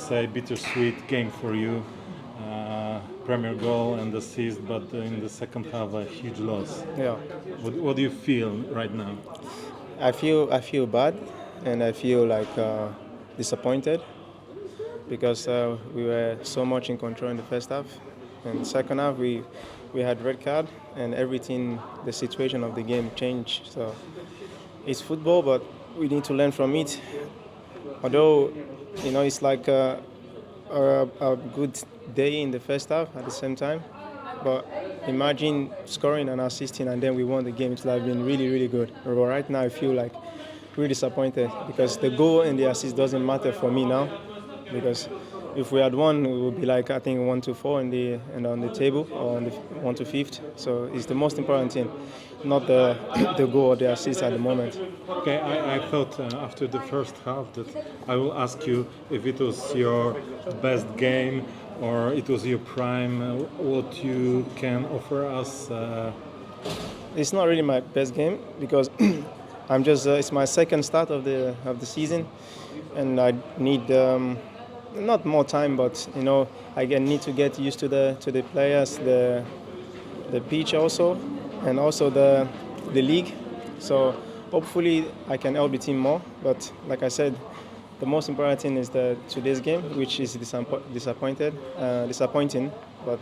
say, bittersweet game for you. Uh, premier goal and the assist, but in the second half, a huge loss. Yeah, What, what do you feel right now? I feel I feel bad, and I feel like uh, disappointed because uh, we were so much in control in the first half, and the second half we we had red card, and everything the situation of the game changed. So it's football, but we need to learn from it. Although you know it's like a, a, a good day in the first half at the same time, but imagine scoring and assisting and then we won the game. It would have been really, really good. But right now, I feel like really disappointed because the goal and the assist doesn't matter for me now. Because if we had won, we would be like I think one to four in the and on the table or on the one to fifth. So it's the most important thing, not the the goal or the assist at the moment. Okay, I, I thought uh, after the first half that I will ask you if it was your best game or it was your prime, uh, what you can offer us. Uh, It's not really my best game because I'm just uh, it's my second start of the of the season, and I need um, not more time, but you know I need to get used to the to the players, the the pitch also, and also the the league. So hopefully I can help the team more. But like I said, the most important thing is the today's game, which is disappo- disappointed, uh, disappointing. But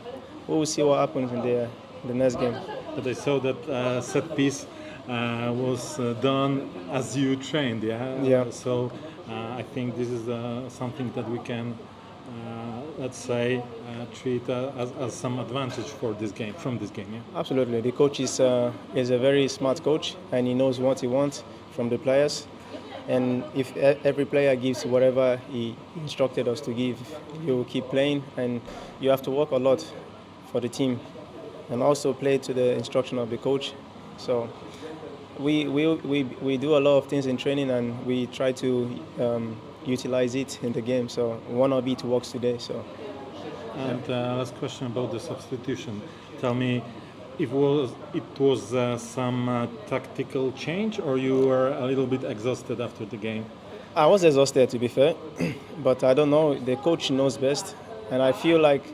we will see what happens in the the next game. but I saw that uh, set piece was uh, done as you trained, yeah? Yeah. So uh, I think this is uh, something that we can, uh, let's say, uh, treat uh, as, as some advantage for this game, from this game, yeah? Absolutely. The coach is, uh, is a very smart coach and he knows what he wants from the players. And if every player gives whatever he instructed us to give, you will keep playing and you have to work a lot for the team and also play to the instruction of the coach. So we, we, we, we do a lot of things in training and we try to um, utilize it in the game. So one of it works today. So And uh, last question about the substitution. Tell me, if was it was uh, some uh, tactical change, or you were a little bit exhausted after the game? I was exhausted to be fair, but I don't know. The coach knows best, and I feel like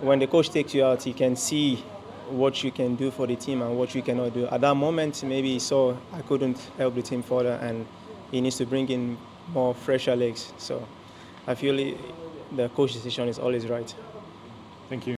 when the coach takes you out, he can see what you can do for the team and what you cannot do. At that moment, maybe he saw I couldn't help the team further, and he needs to bring in more fresher legs. So I feel the coach decision is always right. Thank you.